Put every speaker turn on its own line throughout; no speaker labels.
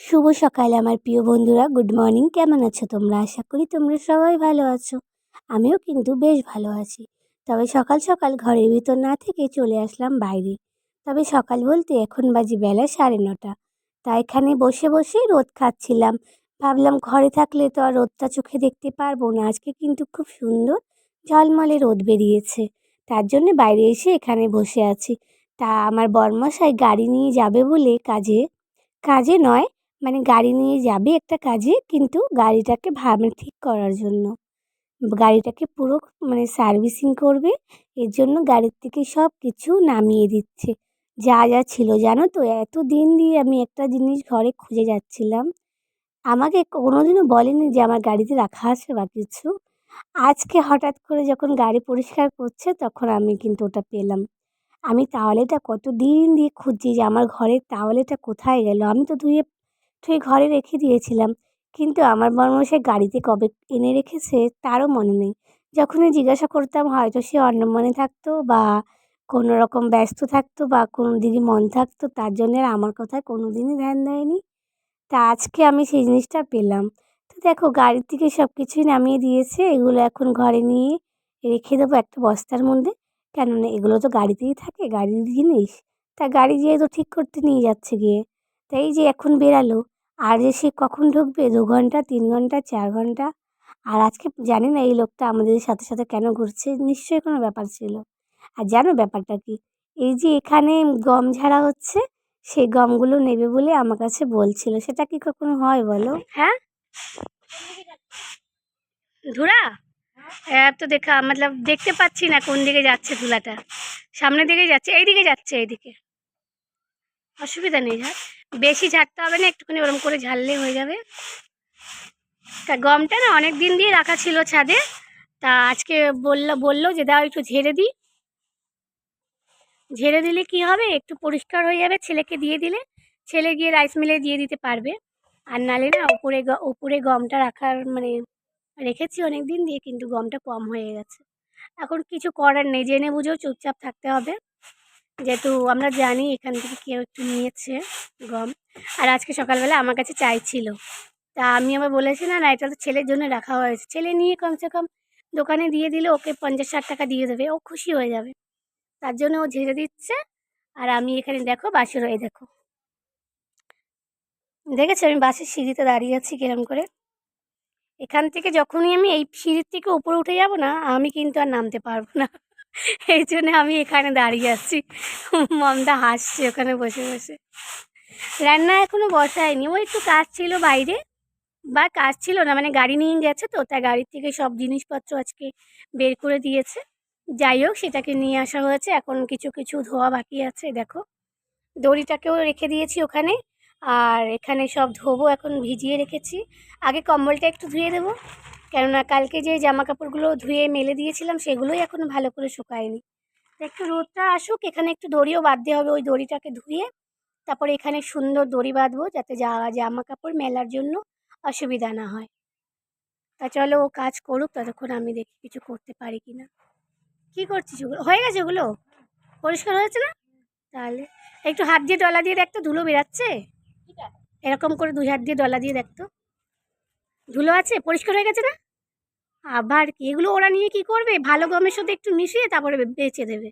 শুভ সকাল, আমার প্রিয় বন্ধুরা। গুড মর্নিং কেমন আছো তোমরা? আশা করি তোমরা সবাই ভালো আছো। আমিও কিন্তু বেশ ভালো আছি। তবে সকাল সকাল ঘরের ভিতর না থেকে চলে আসলাম বাইরে। তবে সকাল বলতে এখন বাজি বেলা সাড়ে নটা। তা এখানে বসে বসে রোদ খাচ্ছিলাম। ভাবলাম ঘরে থাকলে তো আর রোদটা চোখে দেখতে পারব না। আজকে কিন্তু খুব সুন্দর ঝলমলে রোদ বেরিয়েছে। তার জন্য বাইরে এসে এখানে বসে আছি। তা আমার বর্মশাই গাড়ি নিয়ে যাবে বলে কাজে কাজে নয় মানে গাড়ি নিয়ে যাবে একটা কাজে কিন্তু গাড়িটাকে ভাবে ঠিক করার জন্য। গাড়িটাকে পুরো মানে সার্ভিসিং করবে, এর জন্য গাড়ির থেকে সব কিছু নামিয়ে দিচ্ছে। যা যা ছিল, জানো তো? এত দিন দিয়ে আমি একটা জিনিস ঘরে খুঁজে যাচ্ছিলাম। আমাকে কোনোদিনও বলেনি যে আমার গাড়িতে রাখা আছে বা কিছু। আজকে হঠাৎ করে যখন গাড়ি পরিষ্কার করছে, তখন আমি কিন্তু ওটা পেলাম। আমি তাওয়ালেটা কত দিন দিয়ে খুঁজছি যে আমার ঘরের তাওয়ালেটা কোথায় গেল? আমি তো ধুয়ে ধুয়ে ঘরে রেখে দিয়েছিলাম। কিন্তু আমার বরমশাই গাড়িতে কবে এনে রেখেছে তারও মনে নেই। যখনই জিজ্ঞাসা করতাম, হয়তো সে অন্যমনে থাকতো বা কোনো রকম ব্যস্ত থাকতো বা কোনো দিনই মন থাকতো, তার জন্যে আমার কথায় কোনো দিনই ধ্যান দেয়নি। তা আজকে আমি সেই জিনিসটা পেলাম। তো দেখো, গাড়ির থেকে সব কিছুই নামিয়ে দিয়েছে, এগুলো এখন ঘরে নিয়ে রেখে দেবো একটা বস্তার মধ্যে। কেননা এগুলো তো গাড়িতেই থাকে, গাড়ির জিনিস। তা গাড়ি যেহেতু ঠিক করতে নিয়ে যাচ্ছে গিয়ে, তাই যে এখন বেরালো। আর যে সে কখন ঢুকবে? দু ঘণ্টা, তিন ঘণ্টা, চার ঘণ্টা? আর আজকে জানি না এই লোকটা আমাদের সাথে সাথে কেন ঘুরছে, নিশ্চয়ই কোনো ব্যাপার ছিল। আর জানো ব্যাপারটা কি? এই যে এখানে গম ঝাড়া হচ্ছে, সেই গমগুলো নেবে বলে আমার কাছে বলছিল। সেটা কি কখনো হয় বলো? হ্যাঁ? ধুরা? এত দেখা, মতলব দেখতে পাচ্ছি না কোন দিকে যাচ্ছে ধুলাটা। সামনের দিকে যাচ্ছে, এইদিকে যাচ্ছে এইদিকে। অসুবিধা নেই ঝাড় বেশি ঝাড়তে হবে না, একটুখানি ওরম করে ঝাড়লে হয়ে যাবে। তা গমটা না অনেক দিন দিয়ে রাখা ছিল ছাদে। তা আজকে বলল বলল যে দাও একটু ঝেড়ে দিই। ঝেড়ে দিলে কি হবে? একটু পরিষ্কার হয়ে যাবে, ছেলেকে দিয়ে দিলে। ছেলে গিয়ে রাইস মিলে দিয়ে দিতে পারবে। আর নালে না উপরে উপরে গমটা রাখার মানে রেখেছি অনেক দিন দিয়ে, কিন্তু গমটা কম হয়ে গেছে। এখন কিছু করার নেই, জেনে বুঝেও চুপচাপ থাকতে হবে। যেহেতু আমরা জানি এখান থেকে কেউ একটু নিয়েছে গম। আর আজকে সকালবেলা আমার কাছে চাইছিল তা আমি আবার বলেছি, না না, এটা তো ছেলের জন্য রাখা হয়েছে। ছেলে নিয়ে কমসে কম দোকানে দিয়ে দিলে ওকে পঞ্চাশ ষাট টাকা দিয়ে দেবে। ও খুশি হয়ে যাবে। তার জন্য ও ঝেড়ে দিচ্ছে। আর আমি এখানে দেখো, বাসের হয়ে দেখো। দেখেছ? আমি বাসের সিঁড়িতে দাঁড়িয়ে আছি কিরম করে। এখান থেকে যখনই আমি এই সিঁড়ির থেকে উপরে উঠে যাব না, আমি কিন্তু আর নামতে পারব না। এই জন্য আমি এখানে দাঁড়িয়ে আছি। মমতা হাসছে ওখানে বসে বসে। রান্না এখনও বসায়নি। ও একটু কাজ ছিল বাইরে, বা কাজ ছিল না মানে গাড়ি নিয়ে গেছে তো, তাই গাড়ির থেকে সব জিনিসপত্র আজকে বের করে দিয়েছে। যাই হোক, সেটাকে নিয়ে আসা হয়েছে। এখন কিছু কিছু ধোয়া বাকি আছে, দেখো। দড়িটাকেও রেখে দিয়েছি ওখানে। আর এখানে সব ধোবো এখন ভিজিয়ে রেখেছি। আগে কম্বলটা একটু ধুয়ে দেবো। কেননা কালকে যে জামা কাপড়গুলো ধুয়ে মেলে দিয়েছিলাম সেগুলোই এখনও ভালো করে শুকায়নি। একটু রোদটা আসুক এখানে একটু দড়িও বাঁধতে হবে ওই দড়িটাকে ধুয়ে। তারপরে এখানে সুন্দর দড়ি বাঁধবো যাতে যা জামা কাপড় মেলার জন্য অসুবিধা না হয়। তা চলো ও কাজ করুক ততক্ষণ আমি দেখি কিছু করতে পারি কি না। কী করছিস ওগুলো? হয়ে গেছে ওগুলো? পরিষ্কার হয়েছে না? তাহলে একটু হাত দিয়ে ডলা দিয়ে দেখতো ধুলো বেরাচ্ছে? এরকম করে দুই হাত দিয়ে ডলা দিয়ে দেখতো ধুলো আছে? পরিষ্কার হয়ে গেছে না? আবার কি? এগুলো ওরা নিয়ে কি করবে? ভালো গমের সাথে একটু মিশিয়ে তারপরে বেচে দেবে।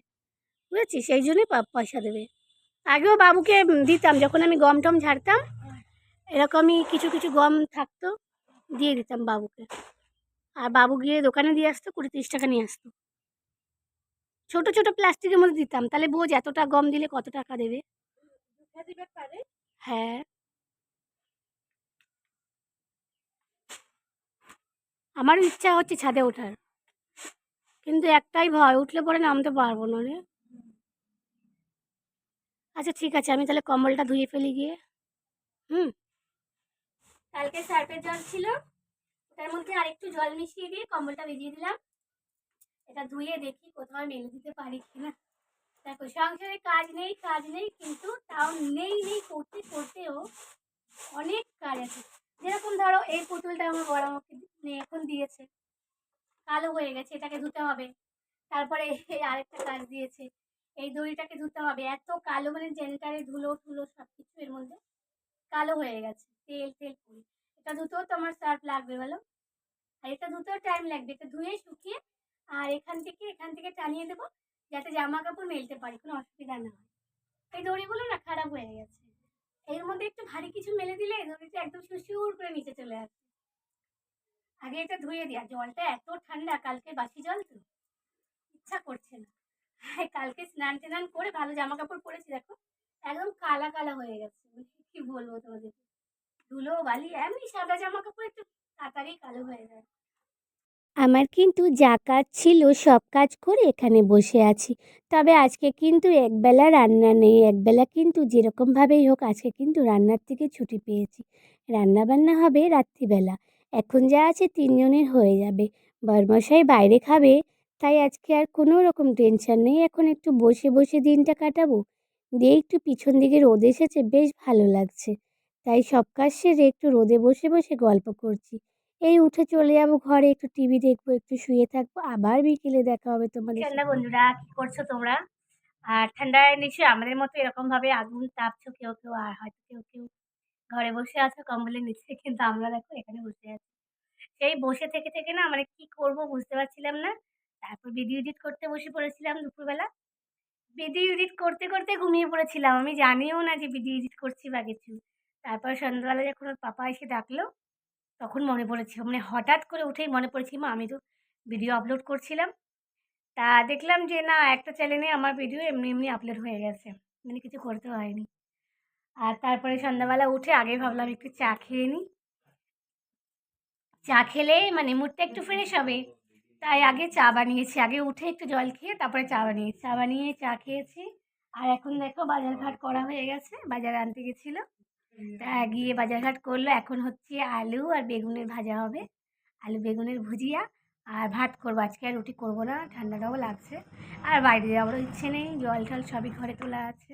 বুঝেছি সেই জন্যই পয়সা দেবে। আগেও বাবুকে দিতাম, যখন আমি গম টম ঝাড়তাম, এরকমই কিছু কিছু গম থাকতো, দিয়ে দিতাম বাবুকে। আর বাবু গিয়ে দোকানে দিয়ে আসতো, কুড়ি তিরিশ টাকা নিয়ে আসতো। ছোট ছোট প্লাস্টিকের মধ্যে দিতাম। তাহলে বোঝ এতটা গম দিলে কত টাকা দেবে? হ্যাঁ আমারও ইচ্ছা হচ্ছে ছাদে ওঠার। কিন্তু একটাই ভয়, উঠলে পরে নামতে পারব না রে। আচ্ছা ঠিক আছে, আমি তাহলে কম্বলটা ধুয়ে ফেলি গিয়ে। হুম। কালকে সার্ফের জল ছিল, ওটার মধ্যে আরেকটু জল মিশিয়ে দিয়ে কম্বলটা ভিজিয়ে দিলাম। এটা ধুয়ে দেখি কোথাও মেলে দিতে পারি কিনা। দেখো, সংসারে কাজ নেই কাজ নেই, কিন্তু তাও নেই নেই, করতে, করতেও অনেক কাজ আছে। যেরকম ধরো এই পুতুলটা আমার বড় আমাকে এখন দিয়েছে, কালো হয়ে গেছে, এটাকে ধুতে হবে। তারপরে এই আরেকটা কাজ দিয়েছে, এই দড়িটাকে ধুতে হবে। এত কালো মানে জেনটারে ধুলো ধুলো সব কিছু এর মধ্যে কালো হয়ে গেছে, তেল তেল পড়ে এটা ধুতেও তো আমার সার্ফ লাগবে বলো? আর এটা ধুতেও টাইম লাগবে, এটা ধুয়ে শুকিয়ে আর এখান থেকে এখান থেকে টানিয়ে দেবো যাতে জামা কাপড় মেলতে পারি, কোনো অসুবিধা না হয়। এই দড়িগুলো না খারাপ হয়ে গেছে। এর মধ্যে একটু ভারী কিছু মেলে দিলে দড়িটা একদম সুসুর করে নিচে চলে আসবে আগে এটা ধুয়ে দিয়া জলটা এত ঠান্ডা, কালকে বাসি জল তো। ইচ্ছা করছে না। কালকে স্নান টান করে ভালো জামা কাপড় পরেছি, দেখো। একদম কালা কালা হয়ে গেছে। কি বলব তোমাদের? ধুলো, বালি, এমনি সাদা জামা কাপড় একটু তাড়াতাড়ি কালো হয়ে যায়। আমার কিন্তু যা কাজ ছিল সব কাজ করে এখানে বসে আছি। তবে আজকে কিন্তু একবেলা রান্না নেই, একবেলা কিন্তু যেরকমভাবেই হোক আজকে কিন্তু রান্নার থেকে ছুটি পেয়েছি। রান্না বান্না হবে রাত্রিবেলা, এখন যা আছে তিনজনের হয়ে যাবে। বরমশাই বাইরে খাবে, তাই আজকে আর কোনো রকম টেনশন নেই, এখন একটু বসে বসে দিনটা কাটাবো। দিয়ে একটু পিছন দিকে রোদ এসেছে, বেশ ভালো লাগছে। তাই সব কাজ সেরে একটু রোদে বসে বসে গল্প করছি। এই উঠে চলে যাব ঘরে একটু টিভি দেখব একটু শুয়ে থাকব আবার বিকেলে দেখা হবে তোমাদের ঠান্ডা বন্ধুরা? কি করছ তোমরা? আর ঠান্ডায় নিশ্চয়ই আমাদের মতো এরকম ভাবে আগুন তাপছো কেউ কেউ আর হয়তো কেউ কেউ ঘরে বসে আছো কম্বলের নিচে কিন্তু আমরা দেখো এখানে বসে আছি। সেই বসে থেকে থেকে না মানে কি করব বুঝতে পারছিলাম না। তারপর ভিডিও এডিট করতে বসে পড়েছিলাম দুপুরবেলা। ভিডিও এডিট করতে করতে ঘুমিয়ে পড়েছিলাম। আমি জানিও না যে ভিডিও এডিট করছি বা কিছু। তারপর সন্ধ্যাবেলা যখন ওর পাপা এসে ডাকলো তখন মনে পড়েছে মানে হঠাৎ করে উঠেই মনে পড়েছে, মা, আমি তো ভিডিও আপলোড করছিলাম। তা দেখলাম যে, না, একটা চ্যানেলে আমার ভিডিও এমনি এমনি আপলোড হয়ে গেছে। মানে কিছু করতে হয়নি। আর তারপরে সন্ধ্যাবেলা উঠে আগে ভাবলাম একটু চা খেয়ে নিই চা খেলে মানে মুডটা একটু ফ্রেশ হবে। তাই আগে চা বানিয়েছি। আগে উঠে একটু জল খেয়ে তারপরে চা বানিয়েছি। চা বানিয়ে চা খেয়েছি। আর এখন দেখো বাজার ঘাট করা হয়ে গেছে। বাজার আনতে গেছিল। গিয়ে বাজারঘাট করল। এখন হচ্ছে আলু আর বেগুনের ভাজা হবে। আলু, বেগুনের ভুজিয়া আর ভাত করব। আজকে আর রুটি করব না ঠান্ডাটাও লাগছে। আর বাইরে যাওয়ারও ইচ্ছে নেই, জল টল সবই ঘরে তোলা আছে।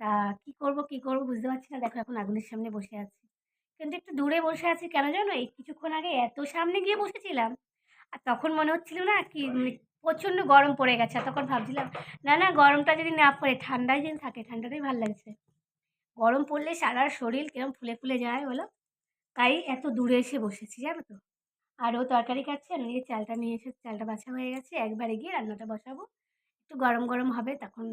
তা কী করব কী করব বুঝতে পারছি না। দেখো এখন আগুনের সামনে বসে আছি। কিন্তু একটু দূরে বসে আছি কেন জানো? এই কিছুক্ষণ আগে এত সামনে গিয়ে বসেছিলাম। আর তখন মনে হচ্ছিল না কি মানে প্রচণ্ড গরম পড়ে গেছে। তখন ভাবছিলাম, না না, গরমটা যদি না পড়ে ঠান্ডায় যদি থাকে। ঠান্ডাটাই ভালো লাগছে। গরম পড়লে সারা শরীর কিরম ফুলে ফুলে যায় বলো? তাই এত দূরে এসে বসেছি, জানো তো। আর ও তরকারি কাটছে আমি চালটা নিয়ে এসে, চালটা বাছা হয়ে গেছে। একবারে গিয়ে রান্নাটা বসাবো। একটু গরম গরম হবে, তখন